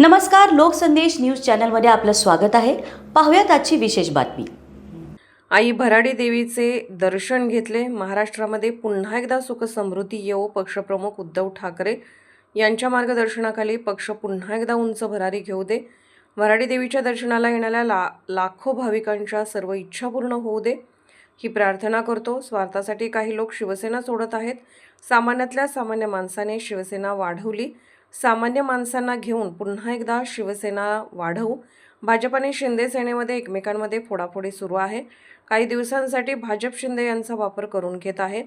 नमस्कार लोकसंदेश न्यूज चॅनलमध्ये आपलं स्वागत आहे. पाहूयात आजची विशेष बातमी. आई भराडी देवीचे दर्शन घेतले. महाराष्ट्रामध्ये पुन्हा एकदा सुख समृद्धी येवो पक्षप्रमुख उद्धव ठाकरे यांच्या मार्गदर्शनाखाली पक्ष पुन्हा एकदा उंच भरारी घेऊ दे. भराडी देवीच्या दर्शनाला येणाऱ्या ला लाखो भाविकांच्या सर्व इच्छा पूर्ण होऊ दे. ही प्रार्थना करतो. स्वार्थासाठी काही लोक शिवसेना सोडत आहेत. सामान्यातल्या सामान्य माणसाने शिवसेना वाढवली. सामान्य माणसांना घेऊन पुन्हा एकदा शिवसेना वाढवू. भाजप आणि शिंदे सेनेमध्ये एकमेकांमध्ये फोडाफोडी सुरू आहे. काही दिवसांसाठी भाजप शिंदे यांचा वापर करून घेत आहे.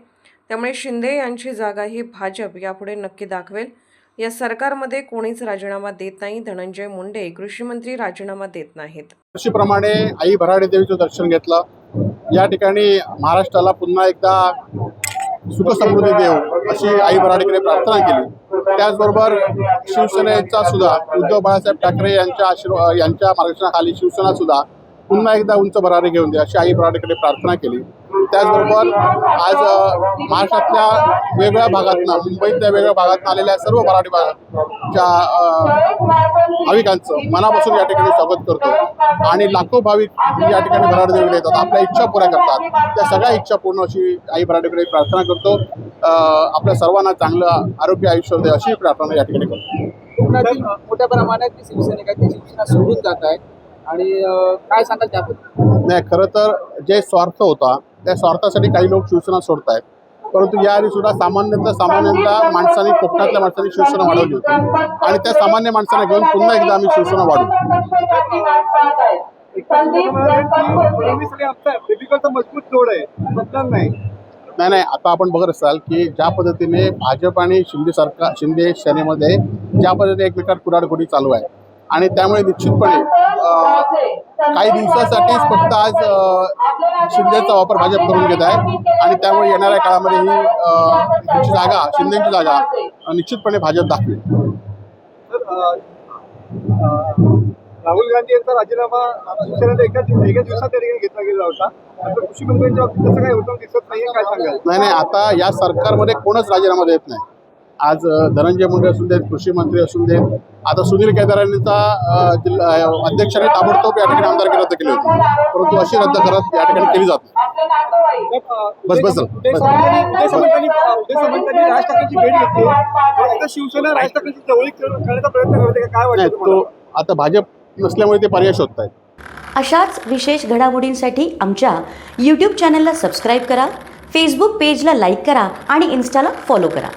त्यामुळे शिंदे यांची जागा ही भाजप यापुढे नक्की दाखवेल. या सरकारमध्ये कोणीच राजीनामा देत नाही. धनंजय मुंडे कृषी मंत्री राजीनामा देत नाहीत. वर्षीप्रमाणे आई भराडे देवीचं दर्शन घेतलं. या ठिकाणी महाराष्ट्राला पुन्हा एकदा सुख समृद्धी देव अशी आई बराडीकडे प्रार्थना केली. त्याचबरोबर शिवसेनेचा सुद्धा उद्धव बाळासाहेब ठाकरे यांच्या आशीर्वा यांच्या मार्गदर्शनाखाली शिवसेना सुद्धा पुन्हा एकदा उंच भरारी घेऊन दे अशी आई बराडीकडे प्रार्थना केली. त्याचबरोबर आज महाराष्ट्रातल्या वेगवेगळ्या भागातनं मुंबईतल्या वेगवेगळ्या भागातनं आलेल्या सर्व मराठी भागाच्या भाविकांचं मनापासून या ठिकाणी स्वागत करतो. आणि लाखो भाविक या ठिकाणी भराड देवीकडे येतात. आपल्या इच्छा पुऱ्या करतात. त्या सगळ्या इच्छा पूर्ण अशी आई भराडेकडे प्रार्थना करतो. आपल्या सर्वांना चांगलं आरोग्य आयुष्य दे अशी प्रार्थना या ठिकाणी करतो. मोठ्या प्रमाणात ती शिवसैनिक आहेत ती शिवसेना सोडून जात आहेत. आणि काय सांगाल त्याबद्दल? नाही खरं तर जे स्वार्थ होता त्या स्वार्थासाठी काही लोक शिवसेना सोडत आहेत परंतु याआधी सुद्धा सामान्यतः सामान्यतः माणसांनी कोकणातल्या माणसांनी शिवसेना वाढवली होती. आणि त्या सामान्य माणसांना घेऊन पुन्हा एकदा आम्ही शिवसेना वाढवू. नाही नाही आता आपण बघत असाल की ज्या पद्धतीने भाजप आणि शिंदे सरकार शिंदे सेनेमध्ये ज्या पद्धतीने एकमेकात कुडाडकुडी चालू आहे. आणि त्यामुळे निश्चितपणे काही दिवसासाठीच फक्त आज शिंदेचा वापर भाजप करून घेत आहे. आणि त्यामुळे येणाऱ्या काळामध्ये ही जागा शिंदेची जागा निश्चितपणे भाजप दाखवेल. राहुल गांधी यांचा राजीनामा एकाच एका दिवसात त्या ठिकाणी घेतला गेला होता. आता कृषी मंत्र्यांच्या बाबतीत तसं काही होतं दिसत नाहीये काय सांगाल? नाही नाही आता या सरकारमध्ये कोणच राजीनामा देत नाही. आज धनंजय मुंडे असून देत कृषी मंत्री असून देत. आता सुनील केदारांचा जिल्हा अध्यक्षाने ताबडतोब या ठिकाणी आमदारकी रद्द केली होती. परंतु अशी रद्द करत या ठिकाणी केली जात नाही. बस, बस. तो आता भाजप नसल्यामुळे ते पर्याय शोधत आहेत अशाच विशेष घडामोडींसाठी आमच्या यूट्यूब चॅनलला सबस्क्राईब करा फेसबुक पेजला लाईक करा आणि इन्स्टाला फॉलो करा.